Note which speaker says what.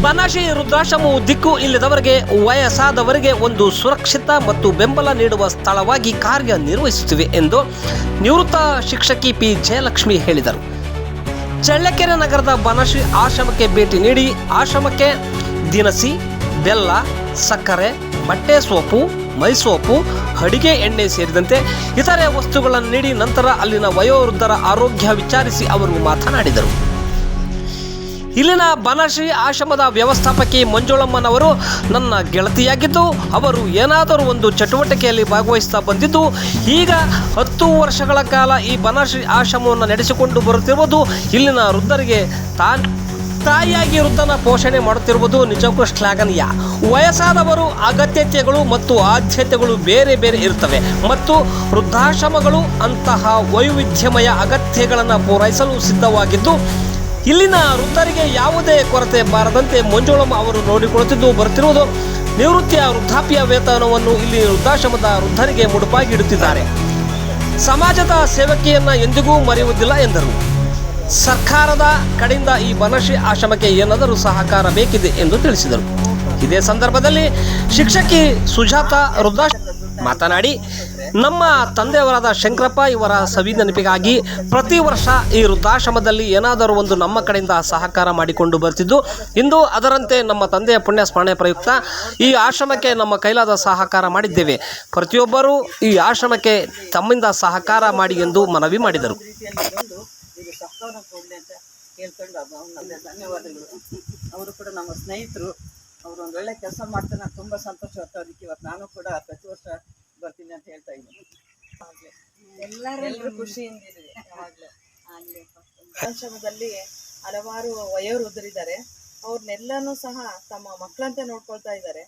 Speaker 1: ಬನಾಶಿ ವೃದ್ಧಾಶ್ರಮವು ದಿಕ್ಕು ಇಲ್ಲದವರಿಗೆ, ವಯಸ್ಸಾದವರಿಗೆ ಒಂದು ಸುರಕ್ಷಿತ ಮತ್ತು ಬೆಂಬಲ ನೀಡುವ ಸ್ಥಳವಾಗಿ ಕಾರ್ಯನಿರ್ವಹಿಸುತ್ತಿವೆ ಎಂದು ನಿವೃತ್ತ ಶಿಕ್ಷಕಿ ಪಿ ಜಯಲಕ್ಷ್ಮಿ ಹೇಳಿದರು. ಚಳ್ಳಕೆರೆ ನಗರದ ಬನಶ್ರೀ ಆಶ್ರಮಕ್ಕೆ ಭೇಟಿ ನೀಡಿ, ಆಶ್ರಮಕ್ಕೆ ದಿನಸಿ, ಬೆಲ್ಲ, ಸಕ್ಕರೆ, ಬಟ್ಟೆ ಸೋಪು ಮೈಸೋಪು ಅಡಿಗೆ ಎಣ್ಣೆ ಸೇರಿದಂತೆ ಇತರೆ ವಸ್ತುಗಳನ್ನು ನೀಡಿ ನಂತರ ಅಲ್ಲಿನ ವಯೋವೃದ್ಧರ ಆರೋಗ್ಯ ವಿಚಾರಿಸಿ ಅವರು ಮಾತನಾಡಿದರು. ಇಲ್ಲಿನ ಬನಶ್ರೀ ಆಶ್ರಮದ ವ್ಯವಸ್ಥಾಪಕಿ ಮಂಜುಳಮ್ಮನವರು ನನ್ನ ಗೆಳತಿಯಾಗಿದ್ದು, ಅವರು ಏನಾದರೂ ಒಂದು ಚಟುವಟಿಕೆಯಲ್ಲಿ ಭಾಗವಹಿಸ್ತಾ ಬಂದಿದ್ದು, ಈಗ ಹತ್ತು ವರ್ಷಗಳ ಕಾಲ ಈ ಬನಶ್ರೀ ಆಶ್ರಮವನ್ನು ನಡೆಸಿಕೊಂಡು ಬರುತ್ತಿರುವುದು ಇಲ್ಲಿನ ವೃದ್ಧರಿಗೆ ತಾನ್ ತಾಯಿಯಾಗಿ ವೃದ್ಧನ ಪೋಷಣೆ ಮಾಡುತ್ತಿರುವುದು ನಿಜಕ್ಕೂ ಶ್ಲಾಘನೀಯ. ವಯಸ್ಸಾದವರು ಅಗತ್ಯತೆಗಳು ಮತ್ತು ಆದ್ಯತೆಗಳು ಬೇರೆ ಬೇರೆ ಇರುತ್ತವೆ ಮತ್ತು ವೃದ್ಧಾಶ್ರಮಗಳು ಅಂತಹ ವೈವಿಧ್ಯಮಯ ಅಗತ್ಯಗಳನ್ನು ಪೂರೈಸಲು ಸಿದ್ಧವಾಗಿದ್ದು ಇಲ್ಲಿನ ವೃದ್ಧರಿಗೆ ಯಾವುದೇ ಕೊರತೆ ಬಾರದಂತೆ ಮಂಜುಳಮ್ಮ ಅವರು ನೋಡಿಕೊಳ್ಳುತ್ತಿದ್ದು ಬರುತ್ತಿರುವುದು ನಿವೃತ್ತಿಯ ವೃದ್ಧಾಪ್ಯ ವೇತನವನ್ನು ಇಲ್ಲಿ ವೃದ್ಧಾಶ್ರಮದ ವೃದ್ಧರಿಗೆ ಮುಡುಪಾಗಿ ಇಡುತ್ತಿದ್ದಾರೆ. ಸಮಾಜದ ಸೇವಕಿಯನ್ನ ಎಂದಿಗೂ ಮರೆಯುವುದಿಲ್ಲ ಎಂದರು. ಸರ್ಕಾರದ ಕಡೆಯಿಂದ ಈ ಬನಶ್ರೀ ಆಶ್ರಮಕ್ಕೆ ಏನಾದರೂ ಸಹಕಾರ ಬೇಕಿದೆ ಎಂದು ತಿಳಿಸಿದರು. ಇದೇ ಸಂದರ್ಭದಲ್ಲಿ ಶಿಕ್ಷಕಿ ಸುಜಾತ ವೃದ್ಧಾಶ್ರ ಮಾತನಾಡಿ, ನಮ್ಮ ತಂದೆಯವರಾದ ಶಂಕರಪ್ಪ ಇವರ ಸವಿ ನೆನಪಿಗಾಗಿ ಪ್ರತಿ ವರ್ಷ ಈ ವೃದ್ಧಾಶ್ರಮದಲ್ಲಿ ಏನಾದರೂ ಒಂದು ನಮ್ಮ ಕಡೆಯಿಂದ ಸಹಕಾರ ಮಾಡಿಕೊಂಡು ಬರ್ತಿದ್ದು. ಇಂದು ಅದರಂತೆ ನಮ್ಮ ತಂದೆಯ ಪುಣ್ಯ ಸ್ಮರಣೆ ಪ್ರಯುಕ್ತ ಈ ಆಶ್ರಮಕ್ಕೆ ನಮ್ಮ ಕೈಲಾದ ಸಹಕಾರ ಮಾಡಿದ್ದೇವೆ. ಪ್ರತಿಯೊಬ್ಬರೂ ಈ ಆಶ್ರಮಕ್ಕೆ ತಮ್ಮಿಂದ ಸಹಕಾರ ಮಾಡಿ ಎಂದು ಮನವಿ ಮಾಡಿದರು.
Speaker 2: ಅವರು ಕೂಡ ನಮ್ಮ ಸ್ನೇಹಿತರು. ಅವರು ಒಂದು ಒಳ್ಳೆ ಕೆಲಸ ಮಾಡ್ತಾರೆ ನಾನು ತುಂಬ ಸಂತೋಷ ಆಗ್ತಾ ಅದಕ್ಕೆ ಇವತ್ತು ನಾನು ಕೂಡ ಪ್ರತಿ ವರ್ಷ ಬರ್ತೀನಿ ಅಂತ ಹೇಳ್ತಾ ಇದ್ದೀನಿ. ಎಲ್ಲರೂ ಖುಷಿಯಿಂದ ಯಾವಾಗಲೂ ಆಶ್ರಮದಲ್ಲಿ ಹಲವಾರು ವಯೋವೃದ್ಧರಿದ್ದಾರೆ. ಅವ್ರನ್ನೆಲ್ಲನೂ ಸಹ ತಮ್ಮ ಮಕ್ಕಳಂತೆ ನೋಡ್ಕೊಳ್ತಾ ಇದ್ದಾರೆ.